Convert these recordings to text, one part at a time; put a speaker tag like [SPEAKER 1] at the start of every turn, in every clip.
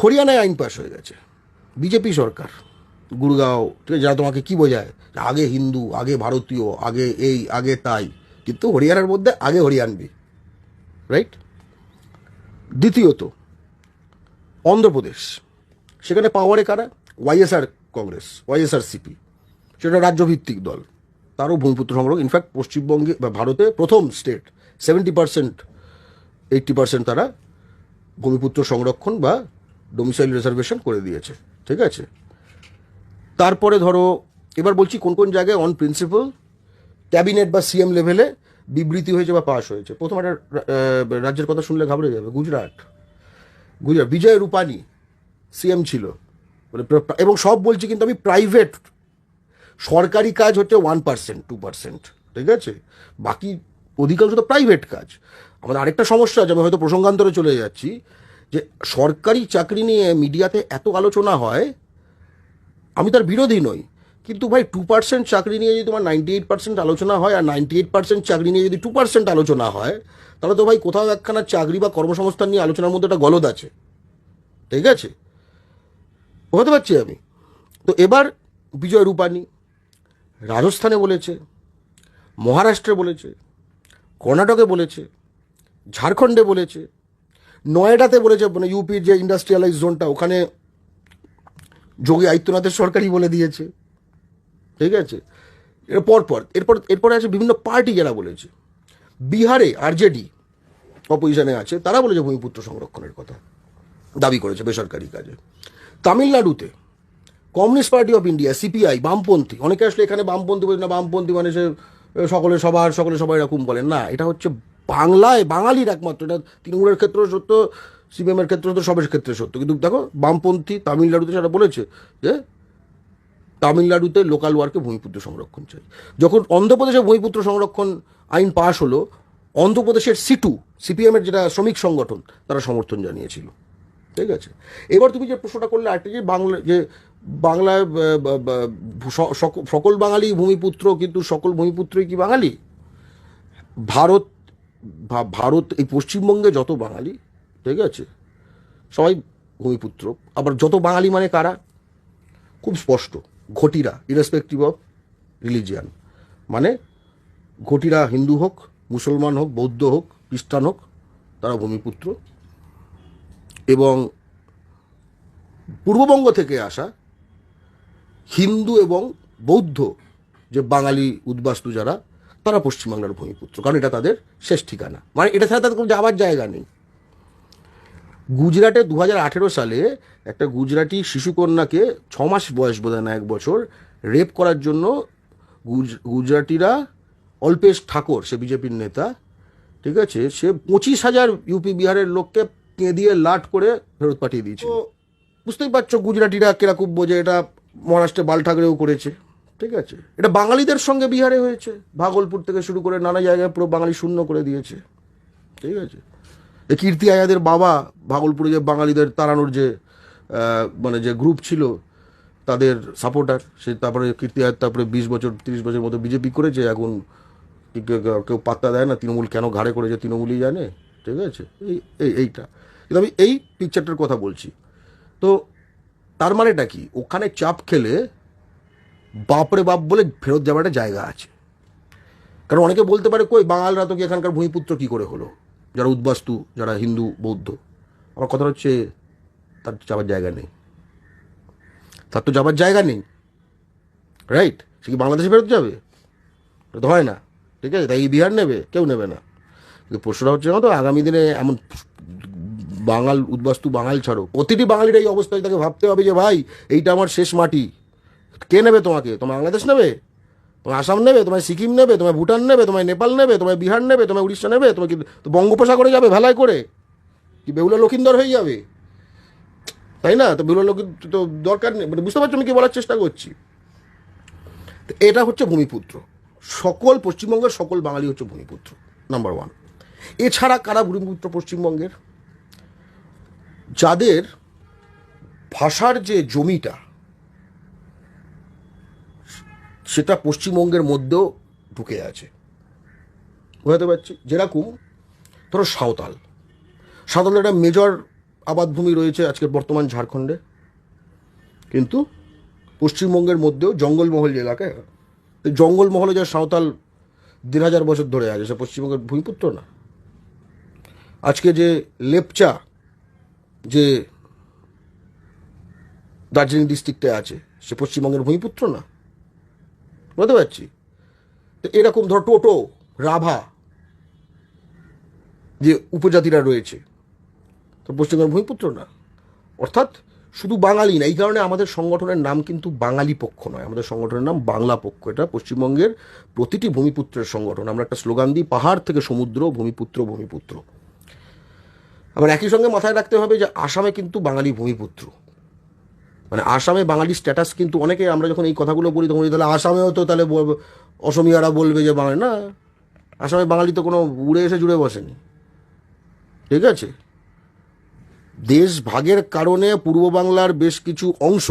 [SPEAKER 1] হরিয়ানায় আইন পাশ হয়ে গেছে। বিজেপি সরকার, গুরগাঁও, ঠিক আছে, যারা তোমাকে কী বোঝায়? আগে হিন্দু, আগে ভারতীয়, আগে এই, আগে তাই, কিন্তু হরিয়ানার মধ্যে আগে হরিয়ানবি রাইট দ্বিতীয়ত, অন্ধ্রপ্রদেশ, সেখানে পাওয়ারে কারা? ওয়াইএসআর কংগ্রেস ওয়াইএসআর সিপি সেটা রাজ্যভিত্তিক দল, তারও ভূমিপুত্র সংগ্রহ ইনফ্যাক্ট পশ্চিমবঙ্গে বা ভারতে প্রথম state seventy percent eighty percent তারা ভূমিপুত্র সংরক্ষণ বা ডোমিসাইল রিজার্ভেশন করে দিয়েছে, ঠিক আছে? তারপরে ধরো, এবার বলছি কোন কোন জায়গায় অন প্রিন্সিপাল ক্যাবিনেট বা সিএম লেভেলে বিবৃতি হয়েছে বা পাশ হয়েছে। প্রথম একটা রাজ্যের কথা শুনলে ঘাবড়ে যাবে। গুজরাট। গুজরাট, বিজয় রূপানি সিএম ছিল। মানে এবং সব বলছি কিন্তু আমি প্রাইভেট সরকারি কাজ হচ্ছে ওয়ান পার্সেন্ট টু পার্সেন্ট ঠিক আছে? বাকি অধিকাংশ তো প্রাইভেট কাজ। আমাদের আরেকটা সমস্যা আছে, আমি হয়তো প্রসঙ্গান্তরে চলে যাচ্ছি। যে সরকারি চাকরি নিয়ে মিডিয়াতে এত আলোচনা হয়, আমি তার বিরোধী নই। কিন্তু ভাই টু পার্সেন্ট চাকরি নিয়ে যদি তোমার নাইনটি এইট পার্সেন্ট আলোচনা হয়, আর নাইনটি এইট পার্সেন্ট চাকরি নিয়ে যদি টু পার্সেন্ট আলোচনা হয়, তাহলে তো ভাই কোথাও একখানা চাকরি বা কর্মসংস্থান নিয়ে আলোচনার মধ্যে একটা গলদ আছে। ঠিক আছে? বুঝতে পারছি আমি? তো এবার বিজয় রূপানি রাজস্থানে বলেছে, মহারাষ্ট্রে বলেছে, কর্ণাটকে বলেছে, ঝাড়খণ্ডে বলেছে নয়ডাতে বলেছে মানে ইউপির যে ইন্ডাস্ট্রিয়ালাইজ জোনটা ওখানে যোগী আদিত্যনাথের সরকারই বলে দিয়েছে। ঠিক আছে? এরপর পর, এরপর, এরপরে আছে বিভিন্ন পার্টি যারা বলেছে। বিহারে আরজেডি অপোজিশনে আছে, তারা বলেছে ভূমিপুত্র সংরক্ষণের কথা। দাবি করেছে বেসরকারি কাজে। তামিলনাড়ুতে communist party of India CPI বামপন্থী, অনেকে আসলে এখানে বামপন্থী বলে না, বামপন্থী মানে সে সকলে সবার সকলে সবাই এরকম বলেন। না, এটা হচ্ছে বাংলায় বাঙালির একমাত্র, এটা তৃণমূলের ক্ষেত্রেও সত্য, সিপিএমের ক্ষেত্রে সত্য, সবের ক্ষেত্রে সত্য। কিন্তু দেখো, বামপন্থী তামিলনাড়ুতে সেটা বলেছে যে, তামিলনাড়ুতে লোকাল ওয়ার্কে ভূমিপুত্র সংরক্ষণ চাই। যখন অন্ধ্রপ্রদেশে ভূমিপুত্র সংরক্ষণ আইন পাশ হলো, অন্ধ্রপ্রদেশের সিটু, সিপিএমের যেটা শ্রমিক সংগঠন, তারা সমর্থন জানিয়েছিল। ঠিক আছে? এবার তুমি যে প্রশ্নটা করলে আরেকটা, যে বাংলা, যে বাংলায় সকল বাঙালি ভূমিপুত্র, কিন্তু সকল ভূমিপুত্রই কি বাঙালি? ভারত ভারত, এই পশ্চিমবঙ্গে যত বাঙালি, ঠিক আছে, সবাই ভূমিপুত্র, আবার যত বাঙালি মানে কারা? খুব স্পষ্ট, ঘটিরা ইরেসপেক্টিভ অফ রিলিজিয়ান মানে ঘটিরা হিন্দু হোক, মুসলমান হোক, বৌদ্ধ হোক, খ্রিস্টান হোক, তারা ভূমিপুত্র, এবং পূর্ববঙ্গ থেকে আসা হিন্দু এবং বৌদ্ধ যে বাঙালি উদ্বাস্তু যারা তারা পশ্চিমবাংলার ভূমিপুত্র কারণ এটা তাদের শেষ ঠিকানা। মানে এটা ছাড়া তাদের কোনো যাওয়ার জায়গা নেই। গুজরাটে দু হাজার আঠেরো সালে একটা গুজরাটি শিশুকন্যাকে ছ মাস বয়স বোধ না এক বছর রেপ করার জন্য গুজ- গুজরাটিরা অল্পেশ ঠাকুর সে বিজেপির নেতা ঠিক আছে সে পঁচিশ হাজার ইউপি বিহারের লোককে কেঁদিয়ে লাট করে ফেরত পাঠিয়ে দিয়েছে বুঝতেই পারছ গুজরাটিরা কীরকম বোঝে এটা মহারাষ্ট্রে বাল ঠাকরেও করেছে। ঠিক আছে। এটা বাঙালিদের সঙ্গে বিহারে হয়েছে। ভাগলপুর থেকে শুরু করে নানা জায়গায় পুরো বাঙালি শূন্য করে দিয়েছে। ঠিক আছে। এই কীর্তি আয়াদের বাবা ভাগলপুরে যে বাঙালিদের তাড়ানোর যে মানে যে গ্রুপ ছিল, তাদের সাপোর্টার সে তারপরে কীর্তি আয়াত তারপরে বিশ বছর, তিরিশ বছর মতো বিজেপি করেছে। এখন কেউ পাত্তা দেয় না। তৃণমূল কেন ঘাড়ে করেছে তৃণমূলই জানে। ঠিক আছে। এই এইটা। কিন্তু আমি এই পিকচারটার কথা বলছি। তো তার মানেটা কি? ওখানে চাপ খেলে বাপরে বাপ বলে ফেরত যাওয়ার একটা জায়গা আছে। কারণ অনেকে বলতে পারে, কই বাঙালরা তো কি এখানকার ভূমিপুত্র কি করে হলো? যারা উদ্বাস্তু, যারা হিন্দু, বৌদ্ধ। আমার কথা হচ্ছে, তার যাবার জায়গা নেই। তার তো যাবার জায়গা নেই। রাইট সে কি বাংলাদেশে ফেরত যাবে? তো হয় না। ঠিক আছে, তাই বিহার নেবে, কেউ নেবে না। কিন্তু প্রশ্নটা হচ্ছে জানো তো, আগামী দিনে এমন বাঙাল, উদ্বাস্তু বাঙাল ছাড়ো। প্রতিটি বাঙালির এই অবস্থায় তাকে ভাবতে হবে যে, ভাই, এইটা আমার শেষ মাটি। কে নেবে তোমাকে? তোমার বাংলাদেশ নেবে? তোমার আসাম নেবে? তোমার সিকিম নেবে? তোমার ভুটান নেবে? তোমার নেপাল নেবে? তোমার বিহার নেবে? তোমার উড়িষ্যা নেবে? তোমার কি বঙ্গোপসাগরে যাবে ভেলায় করে? কি বেহুলা লক্ষিন্দর হয়ে যাবে? তাই না? তো বেহুলা লক্ষিন্দর তো দরকার নেই। মানে বুঝতে পারছ আমি কি বলার চেষ্টা করছি? তো এটা হচ্ছে ভূমিপুত্র। সকল পশ্চিমবঙ্গের সকল বাঙালি হচ্ছে ভূমিপুত্র নাম্বার ওয়ান এছাড়া কারা ভূমিপুত্র পশ্চিমবঙ্গের? যাদের ভাষার যে জমিটা সেটা পশ্চিমবঙ্গের মধ্যেও ঢুকে আছে। বোঝাতে পারছি? যেরকম ধরো সাঁওতাল। সাঁওতালের একটা মেজর আবাদভূমি রয়েছে আজকের বর্তমান ঝাড়খণ্ডে। কিন্তু পশ্চিমবঙ্গের মধ্যেও জঙ্গলমহল যে এলাকা এই জঙ্গলমহলে যা সাঁওতাল দেড় হাজার বছর ধরে আছে, সে পশ্চিমবঙ্গের ভূমিপুত্র না। আজকে যে লেপচা যে দার্জিলিং ডিস্ট্রিক্টে আছে, সে পশ্চিমবঙ্গের ভূমিপুত্র না। বুঝতে পারছি? তো এরকম ধর টোটো, রাভা যে উপজাতিরা রয়েছে, তো পশ্চিমবঙ্গের ভূমিপুত্র না। অর্থাৎ শুধু বাঙালি না, এই কারণে আমাদের সংগঠনের নাম কিন্তু বাঙালি পক্ষ নয়। আমাদের সংগঠনের নাম বাংলা পক্ষ। এটা পশ্চিমবঙ্গের প্রতিটি ভূমিপুত্রের সংগঠন। আমরা একটা স্লোগান দিই, পাহাড় থেকে সমুদ্র, ভূমিপুত্র ভূমিপুত্র। আবার একই সঙ্গে মাথায় রাখতে হবে যে আসামে কিন্তু বাঙালি ভূমিপুত্র। মানে আসামে বাঙালির স্ট্যাটাস কিন্তু অনেকে আমরা যখন এই কথাগুলো বলি, তখন তাহলে আসামেও তো তাহলে অসমিয়ারা বলবে যে বাঙালি না, আসামে বাঙালি তো কোনো উড়ে এসে জুড়ে বসেনি। ঠিক আছে? দেশ ভাগের কারণে পূর্ব বাংলার বেশ কিছু অংশ,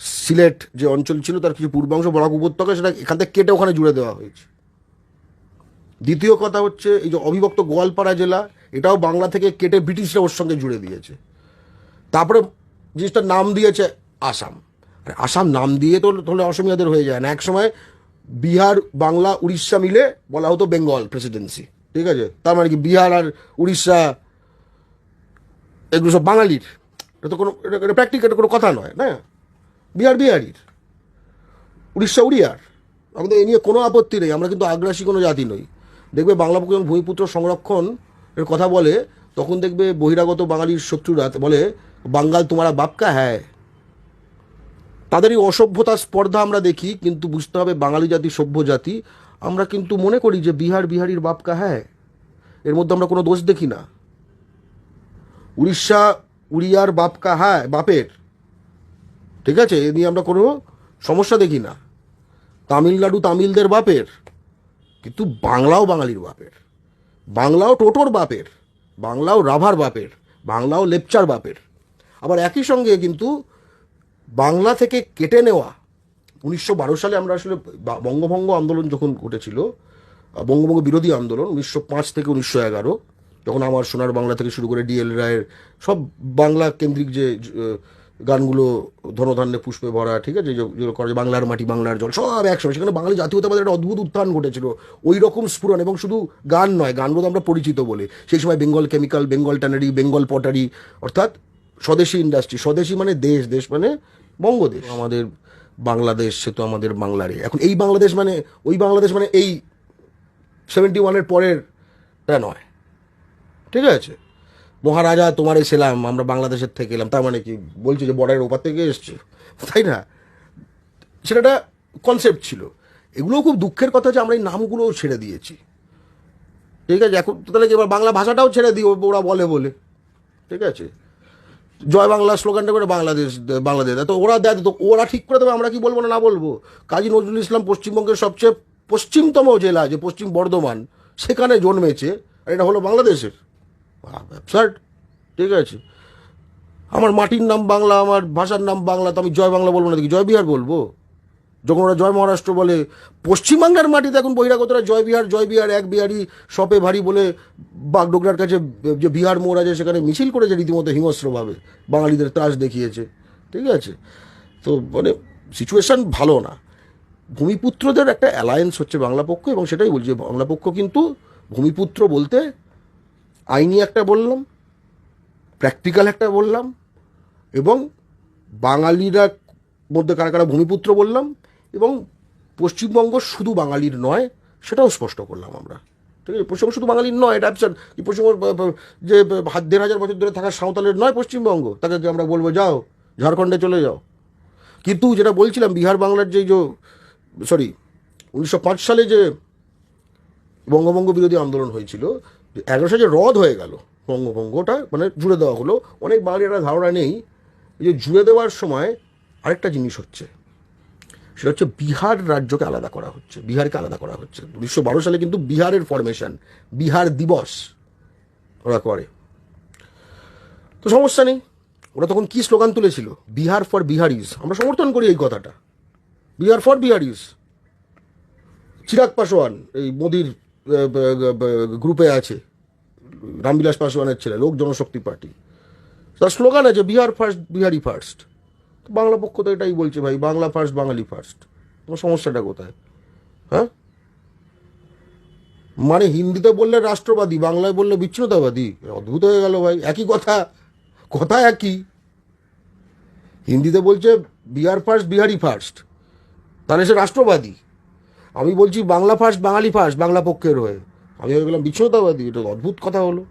[SPEAKER 1] সিলেট যে অঞ্চল ছিল, তার কিছু পূর্বাংশ বরাক উপত্যকা, সেটা এখান থেকে কেটে ওখানে জুড়ে দেওয়া হয়েছে। দ্বিতীয় কথা হচ্ছে, এই যে অবিভক্ত গোয়ালপাড়া জেলা, এটাও বাংলা থেকে কেটে ব্রিটিশরা ওর সঙ্গে জুড়ে দিয়েছে। তারপরে জিনিসটার নাম দিয়েছে আসাম। আর আসাম নাম দিয়ে তো তাহলে অসমিয়াদের হয়ে যায় না। এক সময় বিহার, বাংলা, উড়িষ্যা মিলে বলা হতো বেঙ্গল প্রেসিডেন্সি ঠিক আছে? তার মানে কি বিহার আর উড়িষ্যা, এগুলো সব বাঙালির। এটা তো কোনো, এটা প্র্যাকটিক্যাল কোনো কথা নয়, না? বিহার বিহারির। উড়িষ্যা উড়িয়ার। আমাদের এ নিয়ে কোনো আপত্তি নেই। আমরা কিন্তু আগ্রাসী কোনো জাতি নই। দেখবে বাংলা পক্ষ যখন ভূমিপুত্র সংরক্ষণ এর কথা বলে, তখন দেখবে বহিরাগত বাঙালির শত্রুরা বলে বাঙ্গাল তোমারা বাপকা? হ্যায় তাদের এই অসভ্যতার স্পর্ধা আমরা দেখি, কিন্তু বুঝতে হবে বাঙালি জাতি সভ্য জাতি। আমরা কিন্তু মনে করি যে বিহার বিহারির বাপকা হ্যায় এর মধ্যে আমরা কোনো দোষ দেখি না। উড়িষ্যা, উড়িয়ার বাপকা হ্যায় বাপের। ঠিক আছে, এ নিয়ে আমরা কোনো সমস্যা দেখি না। তামিলনাড়ু তামিলদের বাপের, কিন্তু বাংলাও বাঙালির বাপের। বাংলাও টোটোর বাপের, বাংলাও রাভার বাপের, বাংলাও লেপচার বাপের। আবার একই সঙ্গে কিন্তু বাংলা থেকে কেটে নেওয়া, উনিশশো বারো সালে আমরা আসলে বঙ্গভঙ্গ আন্দোলন যখন ঘটেছিল বঙ্গভঙ্গ বিরোধী আন্দোলন, উনিশশো পাঁচ থেকে উনিশশো এগারো, যখন আমার সোনার বাংলা থেকে শুরু করে ডিএল রায়ের সব বাংলা কেন্দ্রিক যে গানগুলো, ধনধান্যে পুষ্পে ভরা, ঠিক আছে যেগুলো করে বাংলার মাটি, বাংলার জল, সব একসঙ্গে, সেখানে বাঙালি জাতীয়তাবাদের একটা অদ্ভুত উত্থান ঘটেছিল। ওই রকম স্ফুরণ, এবং শুধু গান নয়, গানগুলো আমরা পরিচিত বলে। সেই সময় Bengal chemical, Bengal tannery, Bengal pottery, অর্থাৎ স্বদেশি ইন্ডাস্ট্রি স্বদেশি মানে দেশ দেশ মানে বঙ্গদেশ। আমাদের বাংলাদেশ, সে তো আমাদের বাংলারই। এখন এই বাংলাদেশ মানে ওই বাংলাদেশ মানে এই সেভেন্টি ওয়ানের পরেরটা নয়। ঠিক আছে? মহারাজা তোমার এসেলাম, আমরা বাংলাদেশের থেকে এলাম। তার মানে কি? বলছি যে বর্ডারের ওপার থেকে এসছে। তাই না? সেটা কনসেপ্ট ছিল। এগুলোও খুব দুঃখের কথা যে আমরা এই নামগুলোও ছেড়ে দিয়েছি। ঠিক আছে? এখন তাহলে কি এবার বাংলা ভাষাটাও ছেড়ে দিই ও- ওরা বলে বলে। ঠিক আছে? জয় বাংলা স্লোগানটা করে বাংলাদেশ বাংলাদেশ। তো ওরা দেয়, তো ওরা ঠিক করে দেবে, আমরা কি বলব না না বলব? কাজী নজরুল ইসলাম পশ্চিমবঙ্গের সবচেয়ে পশ্চিমতম জেলা, যে পশ্চিম বর্ধমান, সেখানে জন্মেছে, আর এটা হলো বাংলাদেশের। অ্যাবসার্ড ঠিক আছে। আমার মাটির নাম বাংলা, আমার ভাষার নাম বাংলা, তো আমি জয় বাংলা বলব না দেখি জয় বিহার বলব? যখন ওরা জয় মহারাষ্ট্র বলে, পশ্চিমবাংলার মাটিতে এখন বহিরাগতরা জয় বিহার জয় বিহার, এক বিহারি সপে ভারী বলে বাগডোগরার কাছে যে বিহার মোড় আছে সেখানে মিছিল করেছে রীতিমতো হিংস্রভাবে। বাঙালিদের ত্রাস দেখিয়েছে। ঠিক আছে? তো মানে সিচুয়েশান ভালো না। ভূমিপুত্রদের একটা অ্যালায়েন্স হচ্ছে বাংলা পক্ষ এবং সেটাই বলছি। বাংলা পক্ষ কিন্তু ভূমিপুত্র বলতে আইনি একটা বললাম প্র্যাকটিক্যাল একটা বললাম এবং বাঙালিরা মধ্যে কারা কারা ভূমিপুত্র বললাম এবং পশ্চিমবঙ্গ শুধু বাঙালির নয়, সেটাও স্পষ্ট করলাম আমরা। ঠিক আছে? পশ্চিমবঙ্গ শুধু বাঙালির নয়, এটা অ্যাবসার্ড পশ্চিমবঙ্গ যে দেড় হাজার বছর ধরে থাকা সাঁওতালের নয় পশ্চিমবঙ্গ, তাকে আমরা বলব, যাও, ঝাড়খণ্ডে চলে যাও। কিন্তু যেটা বলছিলাম, বিহার বাংলার যে যে সরি উনিশশো পাঁচ সালে যে বঙ্গভঙ্গ বিরোধী আন্দোলন হয়েছিল এগারোশো যে রদ হয়ে গেল বঙ্গভঙ্গটা মানে জুড়ে দেওয়া হলো, অনেক বাঙালি একটা ধারণা নেই যে জুড়ে দেওয়ার সময় আরেকটা জিনিস হচ্ছে। সেটা হচ্ছে বিহার রাজ্যকে আলাদা করা হচ্ছে, বিহারকে আলাদা করা হচ্ছে। উনিশশো বারো সালে কিন্তু বিহারের ফরমেশন বিহার দিবস ওরা করে। তো সমস্যা নেই, ওরা তখন কি স্লোগান তুলেছিল? বিহার ফর বিহারিজ আমরা সমর্থন করি এই কথাটা। বিহার ফর বিহারিজ চিরাগ পাসোয়ান, এই মোদির গ্রুপে আছে। রামবিলাস পাসোয়ানের ছেলে, লোক জনশক্তি পার্টি। তার স্লোগান আছে, বিহার ফার্স্ট বিহারি ফার্স্ট বাংলা পক্ষ তো এটাই বলছে ভাই, বাংলা ফার্স্ট বাঙালি ফার্স্ট তোমার সমস্যাটা কোথায়? হ্যাঁ? মানে হিন্দিতে বললে রাষ্ট্রবাদী, বাংলায় বললে বিচ্ছিন্নতাবাদী? অদ্ভুত হয়ে গেল ভাই, একই কথা কথা একই। হিন্দিতে বলছে বিহার ফার্স্ট বিহারি ফার্স্ট তাহলে সে রাষ্ট্রবাদী। আমি বলছি, বাংলা ফার্স্ট বাঙালি ফার্স্ট বাংলা পক্ষের হয়ে। আমি হয়ে গেলাম বিচ্ছিন্নতাবাদী, এটা অদ্ভুত কথা হলো।